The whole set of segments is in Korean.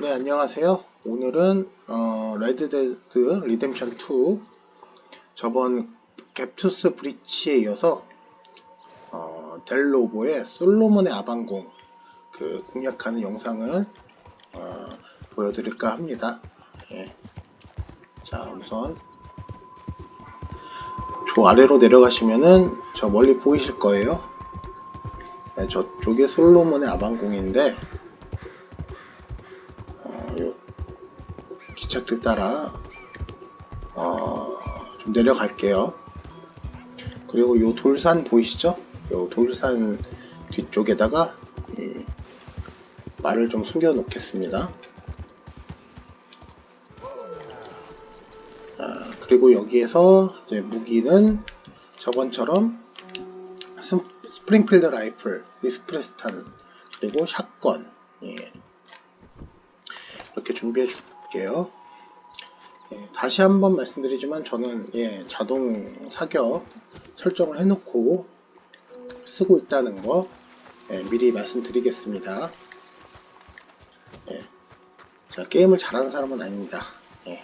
네, 안녕하세요. 오늘은 어, 레드데드 리뎀션 2 저번 갭투스 브리치에 이어서 어, 델로보의 솔로몬의 아방궁 그 공략하는 영상을 어, 보여드릴까 합니다. 예. 자, 우선 저 아래로 내려가시면은 저 멀리 보이실 거예요. 네, 저쪽이 솔로몬의 아방궁인데 기착들 따라 어, 좀 내려갈게요. 그리고 요 돌산 보이시죠? 요 돌산 뒤쪽에다가 음, 말을 좀 숨겨 놓겠습니다. 아, 그리고 여기에서 무기는 저번처럼 스, 스프링필드 라이플, 위스프레스탄, 그리고 샷건 예. 이렇게 준비해 줄게요. 예, 다시 한번 말씀드리지만 저는 예, 자동 사격 설정을 해놓고 쓰고 있다는 거 예, 미리 말씀드리겠습니다. 예. 자 게임을 잘하는 사람은 아닙니다. 예.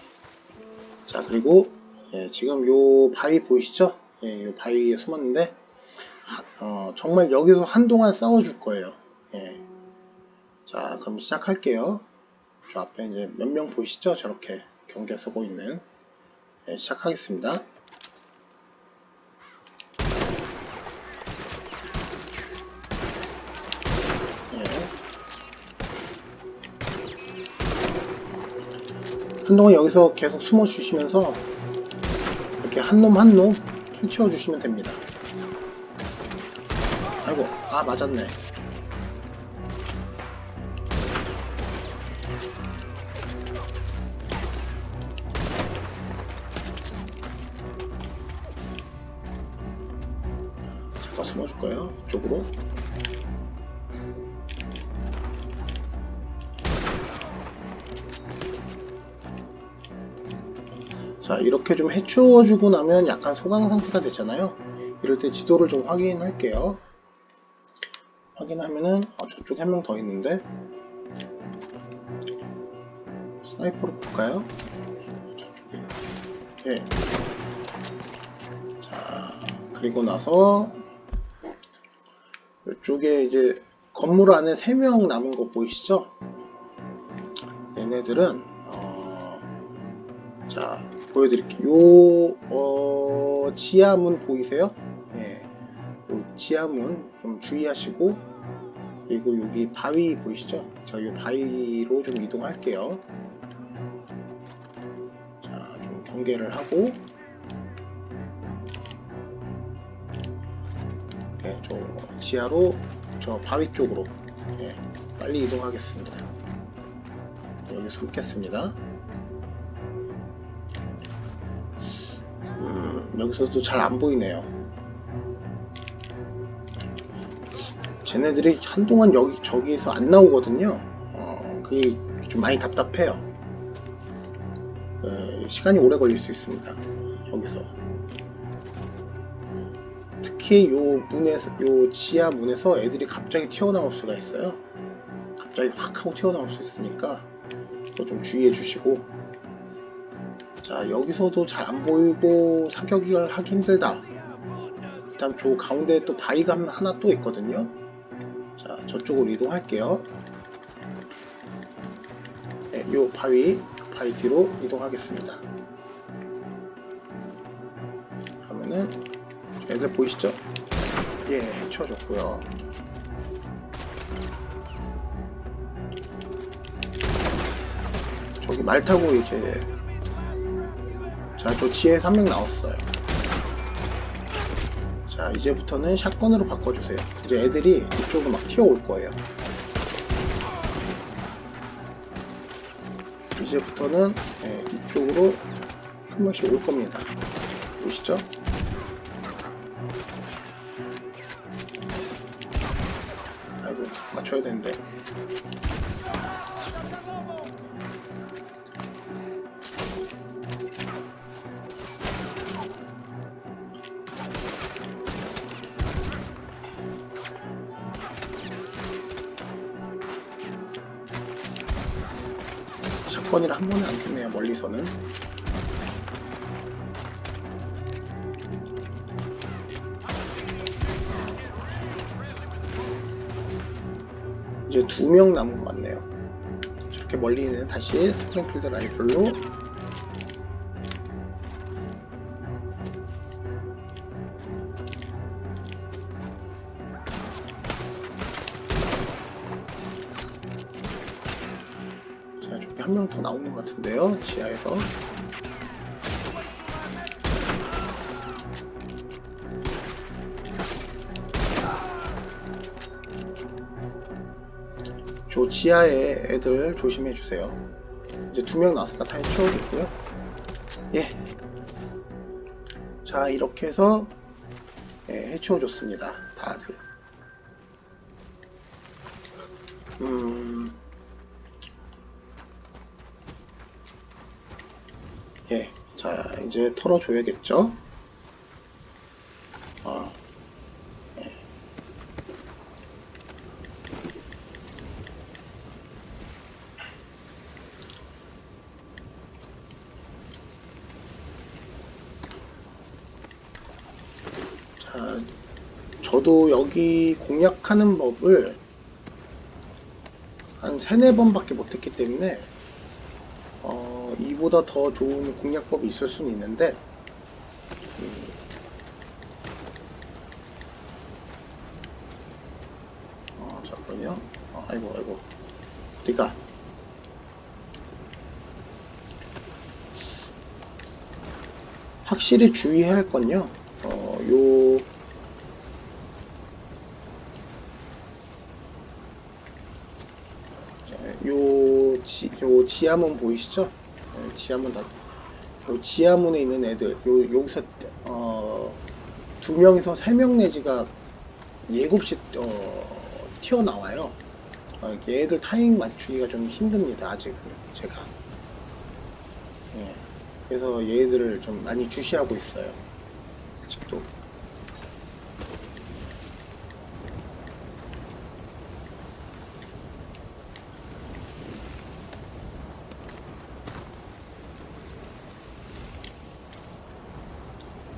자 그리고 예, 지금 요 바위 보이시죠? 예, 요 바위에 숨었는데 하- 어, 정말 여기서 한동안 싸워줄 거예요. 예. 자 그럼 시작할게요. 저 앞에 이제 몇 명 보이시죠? 저렇게 경계 쓰고 있는. 네, 시작하겠습니다. 예. 한동안 여기서 계속 숨어 주시면서 이렇게 한 놈 한 놈 해치워 주시면 됩니다. 아이고, 아 맞았네. 쪽으로. 자, 이렇게 좀 해치워 주고 나면 약간 소강 상태가 되잖아요. 이럴 때 지도를 좀 확인할게요. 확인하면은, 어, 저쪽에 한 명 더 있는데. 스나이퍼로 볼까요? 예. 자, 그리고 나서, 이쪽에 이제 건물 안에 3명 남은 거 보이시죠? 얘네들은, 어, 자, 보여드릴게요. 요, 어, 지하문 보이세요? 예. 요 지하문 좀 주의하시고, 그리고 여기 바위 보이시죠? 자, 이 바위로 좀 이동할게요. 자, 좀 경계를 하고, 네, 저 지하로 저 바위 쪽으로 예, 빨리 이동하겠습니다. 여기 숨겠습니다. 음, 여기서도 잘 안 보이네요. 쟤네들이 한동안 여기 저기에서 안 나오거든요. 어, 그게 좀 많이 답답해요. 어, 시간이 오래 걸릴 수 있습니다. 여기서. 특히 요 문에서 요 지하 문에서 애들이 갑자기 튀어나올 수가 있어요. 갑자기 확 하고 튀어나올 수 있으니까 그거 좀 주의해 주시고 자 여기서도 잘 안 보이고 사격을 하기 힘들다. 일단 저 가운데 또 바위가 하나 또 있거든요. 자 저쪽으로 이동할게요. 네, 요 바위 바위 뒤로 이동하겠습니다. 그러면은 애들 보이시죠? 예, 해쳐줬고요. 저기 말 타고 이제 자, 저 지에 3명 나왔어요. 자, 이제부터는 샷건으로 바꿔주세요. 이제 애들이 이쪽으로 막 튀어올 거예요. 이제부터는 예, 이쪽으로 한 번씩 올 겁니다. 보시죠? 맞춰야 되는데. 샷건이라 한 번에 안 쓰네요 멀리서는 이제 두 명 남은 것 같네요 저렇게 멀리 있는 다시 스프링필드 라이플로 자, 저기 한명 더 나오는 것 같은데요, 지하에서. 저 지하에 애들 조심해 주세요. 이제 두 명 나왔으니까 다 해치워졌고요. 예. 자, 이렇게 해서 예, 해치워 줬습니다. 다들. 음, 예. 자, 이제 털어줘야겠죠? 저도 여기 공략하는 법을 한 세네 번밖에 못했기 때문에 어, 이보다 더 좋은 공략법이 있을 수는 있는데 음, 어, 잠깐만요. 어, 아이고 아이고. 어디가? 확실히 주의해야 할 건요. 어, 요 요, 지하문 보이시죠? 어, 지하문 다, 요 지하문에 있는 애들, 요, 여기서, 어, 두 명에서 세 명 내지가 예곱씩, 어, 튀어나와요. 어, 얘들 타이밍 맞추기가 좀 힘듭니다, 아직, 제가. 예. 그래서 얘들을 좀 많이 주시하고 있어요. 아직도.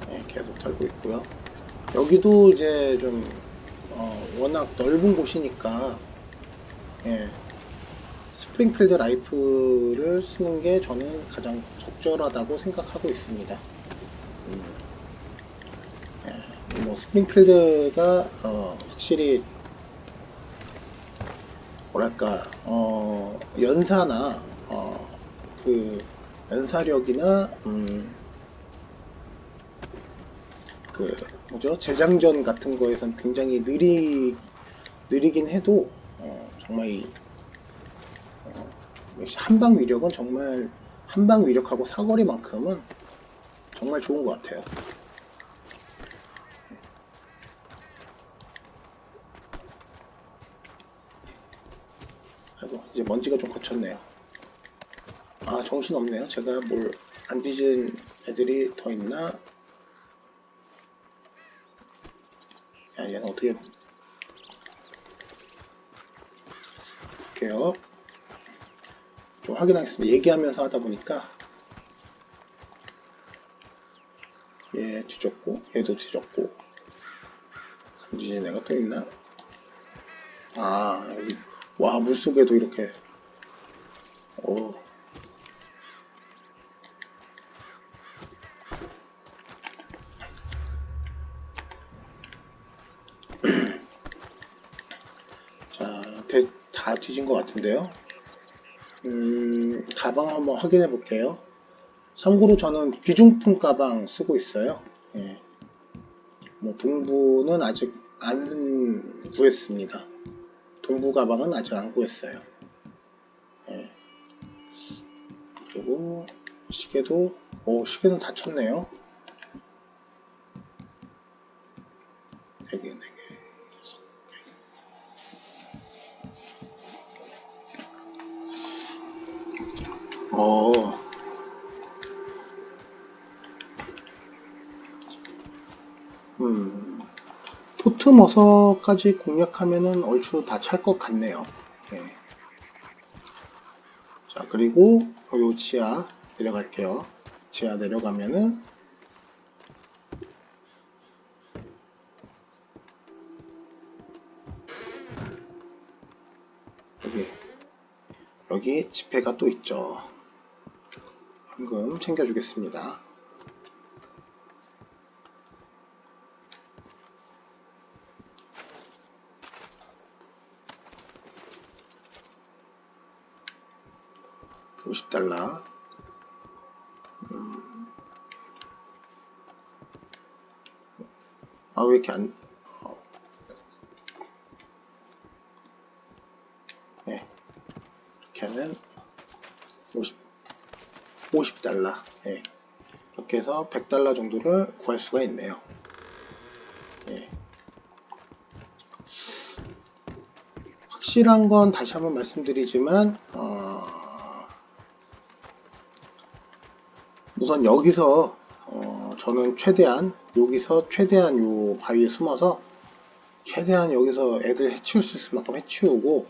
예, 계속 털고 있고요. 여기도 이제 좀 어, 워낙 넓은 곳이니까 예, 스프링필드 라이프를 쓰는 게 저는 가장 적절하다고 생각하고 있습니다. 음, 예, 뭐 스프링필드가 어, 확실히 뭐랄까 어, 연사나 어, 그 연사력이나 음, 그 뭐죠 재장전 같은 거에선 굉장히 느리 느리긴 해도 어, 정말 이, 어, 한방 위력은 정말 한방 위력하고 사거리만큼은 정말 좋은 것 같아요. 아이고 이제 먼지가 좀 거쳤네요. 아 정신 없네요. 제가 뭘 안 뒤진 애들이 더 있나? 야, 얘는 어떻게 볼게요. 좀 확인하겠습니다. 얘기하면서 하다 보니까 얘 뒤졌고 얘도 뒤졌고 간지진 애가 또 있나? 아 와 물속에도 이렇게 오 자, 대- 다 뒤진 것 같은데요. 음, 가방 한번 확인해 볼게요. 참고로 저는 귀중품 가방 쓰고 있어요. 예. 뭐 동부는 아직 안 구했습니다. 동부 가방은 아직 안 구했어요. 예. 그리고 시계도, 오, 시계는 닫혔네요. 4개, 4개. 포트 머서까지 공략하면은 얼추 다 찰 것 같네요. 예. 자, 그리고 요 지하 내려갈게요. 지하 내려가면은 여기 여기 지폐가 또 있죠. 현금 챙겨주겠습니다. 오십 달러. 아, 왜 이렇게 안, 어. 네. 이렇게 하면 50, 50달러. 네. 이렇게 해서 100달러 정도를 구할 수가 있네요. 네. 확실한 건 다시 한번 말씀드리지만, 어, 우선 여기서 어, 저는 최대한 여기서 최대한 요 바위에 숨어서 최대한 여기서 애들 해치울 수 있을 만큼 해치우고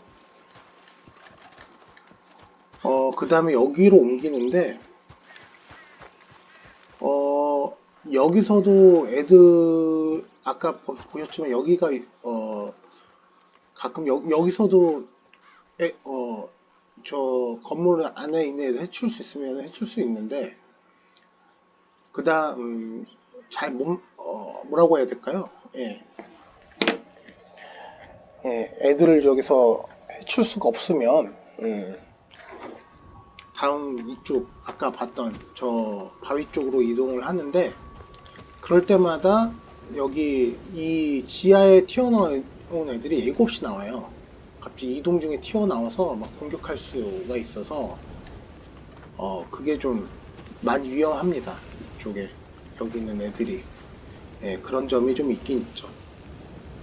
어, 그 다음에 여기로 옮기는데 어, 여기서도 애들 아까 보- 보셨지만 여기가 어, 가끔 여, 여기서도 애, 어, 저 건물 안에 있는 애들 해치울 수 있으면 해치울 수 있는데 그 다음, 잘 못, 어, 뭐라고 해야 될까요? 예. 예, 애들을 여기서 해칠 수가 없으면, 음, 다음 이쪽, 아까 봤던 저 바위 쪽으로 이동을 하는데, 그럴 때마다 여기 이 지하에 튀어나온 애들이 7시 나와요. 갑자기 이동 중에 튀어나와서 막 공격할 수가 있어서, 어, 그게 좀 많이 위험합니다. 쪽에 여기 있는 애들이 예, 그런 점이 좀 있긴 있죠.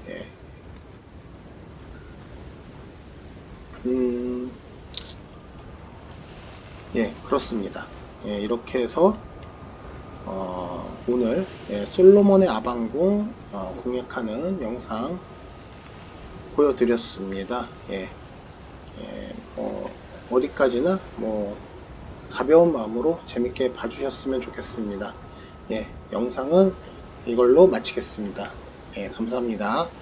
예. 음, 예, 그렇습니다. 예, 이렇게 해서 어, 오늘 예, 솔로몬의 아방궁 어, 공략하는 영상 보여드렸습니다. 예, 예, 뭐, 어디까지나 뭐 가벼운 마음으로 재밌게 봐주셨으면 좋겠습니다. 예, 영상은 이걸로 마치겠습니다. 예, 감사합니다.